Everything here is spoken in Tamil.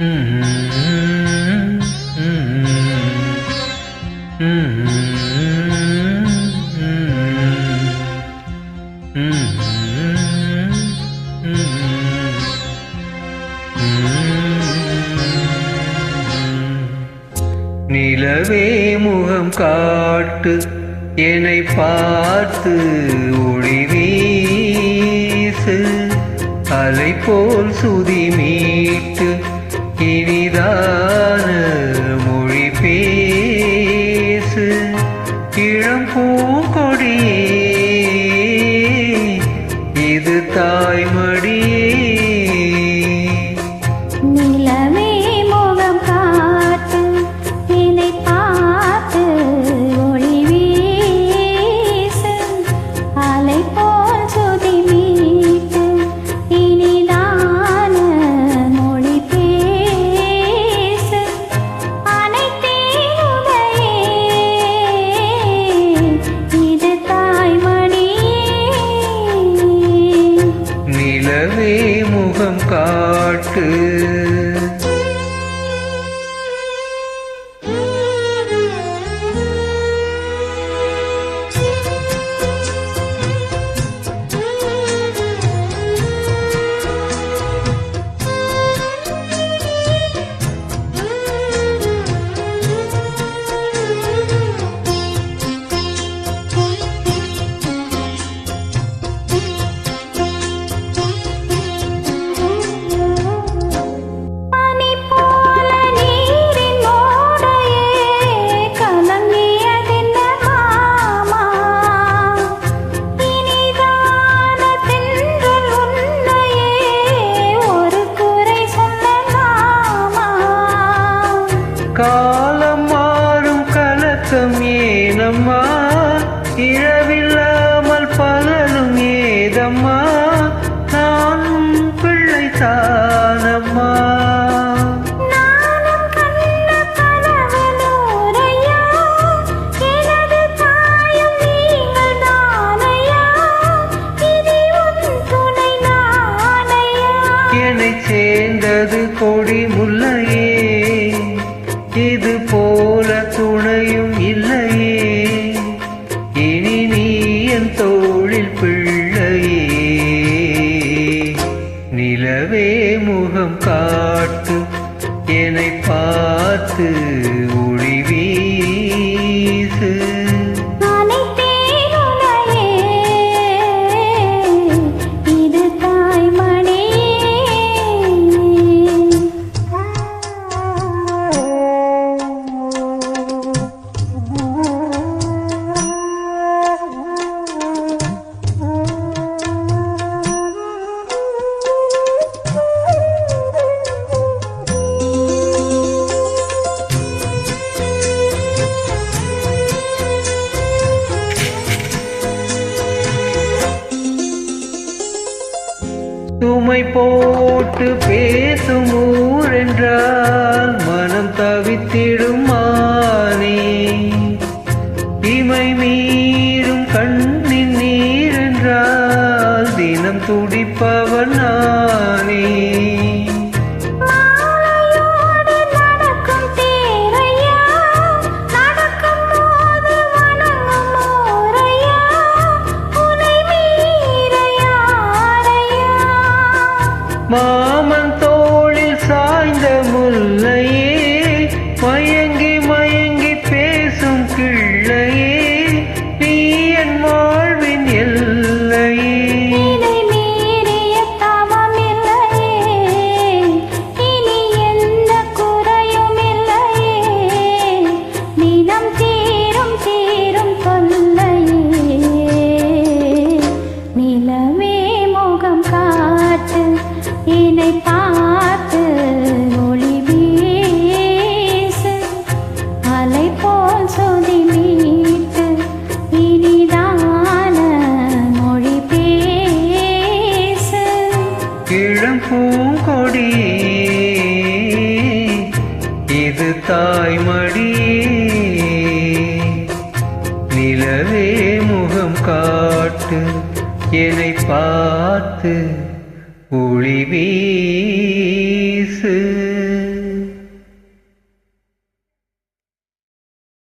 நிலவே முகம் காட்டு என்னை பார்த்து ஒளி வீசு. அலை போல் சுதி மீட்டு இனிதான மொழி பேசு. இளம் is. காலம் மாறும் கலக்கம் ஏனம்மா? இரவில்லாமல் பகலும் ஏதம்மா? நானும் நானையா? என்னை சேர்ந்தது கொடி முல்லையே பார்த்து ஒளி வீசு. சுமை போட்டு பேசும் ஊரென்றால் மனம் தவித்திடும் மானே இமை மீறும் கண்ணின் நீரென்றால் தினம் துடிப்பவன் நானே. மாமன் தோளில் சாய்ந்த முல்லையே. என்னை பார்த்து ஒளி வீசு. அலை போல் சொதி மீட்டு இனிதான மொழி பேசு. இளம் இது தாய்மடியே நிலவே முகம் காட்டு என்னை பார்த்து ஒளி வீசு.